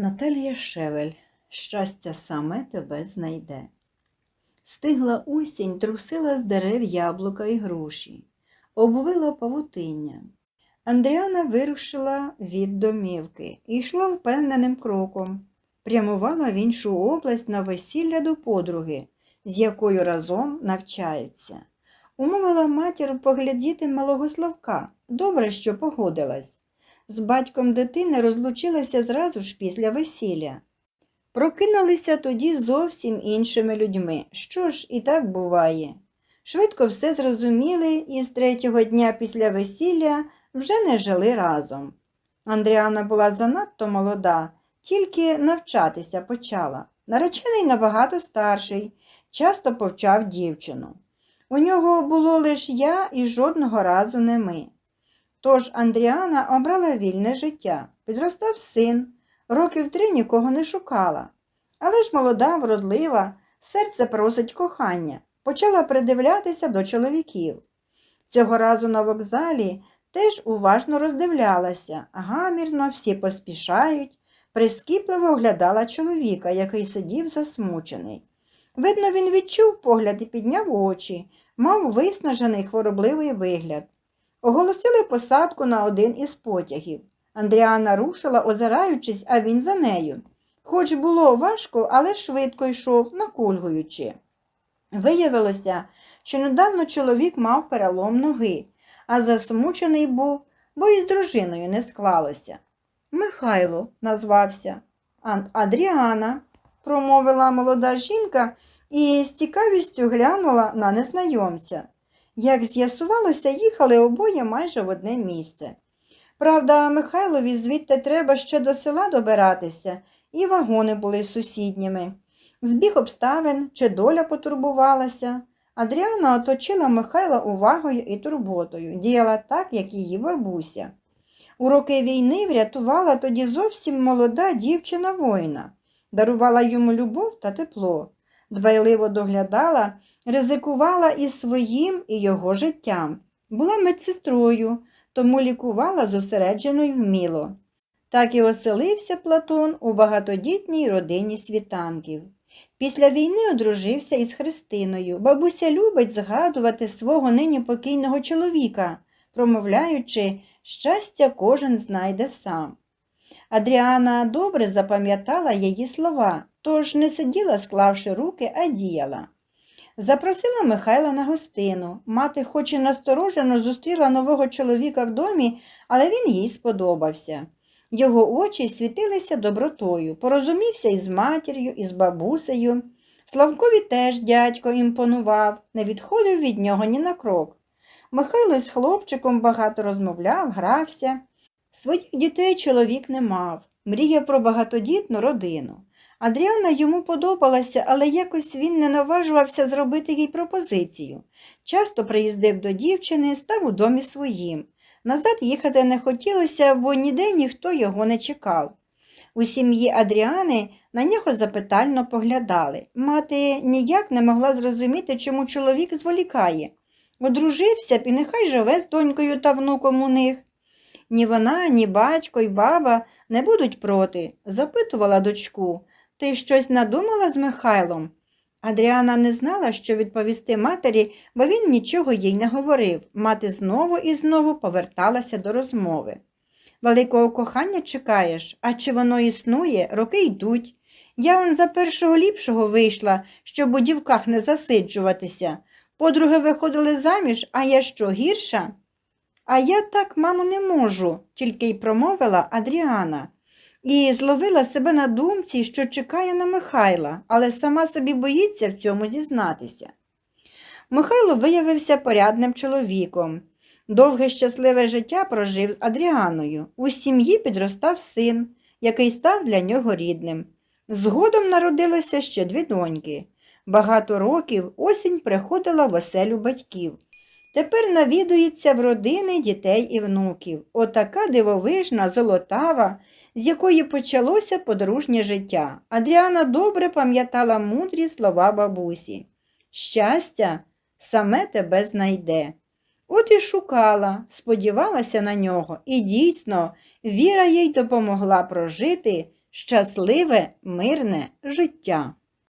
Наталія Шевель, щастя саме тебе знайде. Стигла осінь, трусила з дерев яблука і груші, обвила павутиння. Андріана вирушила від домівки і йшла впевненим кроком. Прямувала в іншу область на весілля до подруги, з якою разом навчаються. Умовила матір поглядіти малого Славка. Добре, що погодилась. З батьком дитини розлучилася зразу ж після весілля. Прокинулися тоді зовсім іншими людьми. Що ж і так буває. Швидко все зрозуміли і з третього дня після весілля вже не жили разом. Андріана була занадто молода, тільки навчатися почала. Наречений набагато старший, часто повчав дівчину. У нього було лише я і жодного разу не ми. Тож Андріана обрала вільне життя. Підростав син, років три нікого не шукала. Але ж молода, вродлива, серце просить кохання, почала придивлятися до чоловіків. Цього разу на вокзалі теж уважно роздивлялася, гамірно всі поспішають, прискіпливо оглядала чоловіка, який сидів засмучений. Видно, він відчув погляд і підняв очі, мав виснажений хворобливий вигляд. Оголосили посадку на один із потягів. Андріана рушила, озираючись, а він за нею. Хоч було важко, але швидко йшов, накульгуючи. Виявилося, що недавно чоловік мав перелом ноги, а засмучений був, бо із дружиною не склалося. Михайло назвався. «Ан- Адріана, промовила молода жінка і з цікавістю глянула на незнайомця. Як з'ясувалося, їхали обоє майже в одне місце. Правда, Михайлові звідти треба ще до села добиратися, і вагони були сусідніми. Збіг обставин чи доля потурбувалася. Адріана оточила Михайла увагою і турботою, діяла так, як її бабуся. У роки війни врятувала тоді зовсім молода дівчина воїна, дарувала йому любов та тепло, дбайливо доглядала, ризикувала і своїм, і його життям. Була медсестрою, тому лікувала зосереджено й вміло. Так і оселився Платон у багатодітній родині світанків. Після війни одружився із Христиною. Бабуся любить згадувати свого нині покійного чоловіка, промовляючи, щастя кожен знайде сам. Адріана добре запам'ятала її слова, тож не сиділа, склавши руки, а діяла. Запросила Михайла на гостину. Мати, хоч і насторожено зустріла нового чоловіка в домі, але він їй сподобався. Його очі світилися добротою, порозумівся із матір'ю, із бабусею. Славкові теж дядько імпонував, не відходив від нього ні на крок. Михайло із хлопчиком багато розмовляв, грався. Своїх дітей чоловік не мав, мріяв про багатодітну родину. Адріана йому подобалася, але якось він не наважувався зробити їй пропозицію. Часто приїздив до дівчини, став у домі своїм. Назад їхати не хотілося, бо ніде ніхто його не чекав. У сім'ї Адріани на нього запитально поглядали. Мати ніяк не могла зрозуміти, чому чоловік зволікає. Одружився б і нехай живе з донькою та внуком у них. Ні вона, ні батько й баба не будуть проти, запитувала дочку. Ти щось надумала з Михайлом? Адріана не знала, що відповісти матері, бо він нічого їй не говорив. Мати знову і знову поверталася до розмови. Великого кохання чекаєш, а чи воно існує, роки йдуть. Я он за першого ліпшого вийшла, щоб у дівках не засиджуватися. Подруги виходили заміж, а я що, гірша? А я так, мамо, не можу, тільки й промовила Адріана. І зловила себе на думці, що чекає на Михайла, але сама собі боїться в цьому зізнатися. Михайло виявився порядним чоловіком. Довге щасливе життя прожив з Адріаною. У сім'ї підростав син, який став для нього рідним. Згодом народилося ще дві доньки. Багато років осінь приходила в оселю батьків. Тепер навідується в родини дітей і внуків. Отака дивовижна, золотава, з якої почалося подружнє життя. Адріана добре пам'ятала мудрі слова бабусі. Щастя саме тебе знайде. От і шукала, сподівалася на нього, і дійсно, віра їй допомогла прожити щасливе, мирне життя.